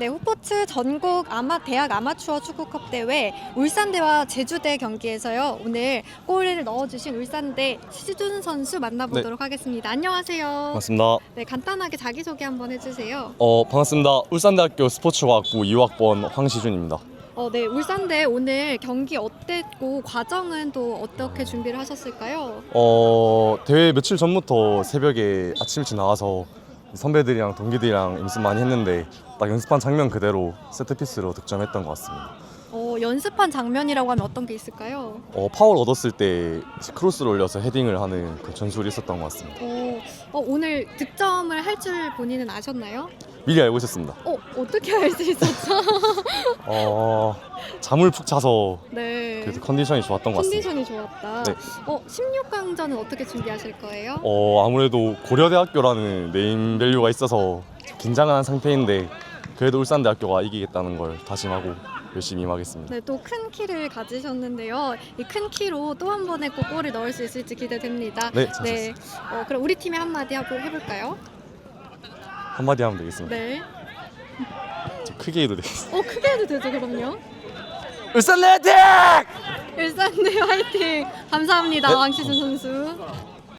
네, 후포츠 전국 아마 대학 아마추어 축구컵 대회 울산대와 제주대 경기에서요. 오늘 골을 넣어주신 울산대 시준 선수 만나보도록 하겠습니다. 안녕하세요. 반갑습니다. 네, 간단하게 자기 소개 한번 해주세요. 어 반갑습니다. 울산대학교 스포츠과학부 2학번 황시준입니다. 어, 네, 울산대 오늘 경기 어땠고 과정은 또 어떻게 준비를 하셨을까요? 어 대회 며칠 전부터 새벽에 아침 일찍 나와서 선배들이랑 동기들이랑 연습 많이 했는데 딱 연습한 장면 그대로 세트피스로 득점했던 것 같습니다. 어, 연습한 장면이라고 하면 어떤 게 있을까요? 어 파울 얻었을 때 크로스를 올려서 헤딩을 하는 그 전술이 있었던 것 같습니다. 어, 어, 오늘 득점을 할 줄 본인은 아셨나요? 미리 알고 있었습니다. 어, 어떻게 알 수 있었죠? 어 잠을 푹 자서 네. 그래도 컨디션이 좋았던 것 같습니다. 컨디션이 좋았다. 네. 어, 16강전은 어떻게 준비하실 거예요? 어 아무래도 고려대학교라는 네임 밸류가 있어서 긴장한 상태인데 그래도 울산대학교가 이기겠다는 걸 다짐하고 열심히 임하겠습니다. 네, 또 큰 키를 가지셨는데요. 이 큰 키로 또 한 번의 꼭 골을 넣을 수 있을지 기대됩니다. 네, 잘했습니다. 어, 그럼 우리 팀에 한마디 하고 해볼까요? 한마디 하면 되겠습니다. 네. 좀 크게 해도 되겠습니다. 어, 크게 해도 되죠, 그럼요. 울산 레드! 일산대 화이팅! 감사합니다, 네. 왕시준 선수.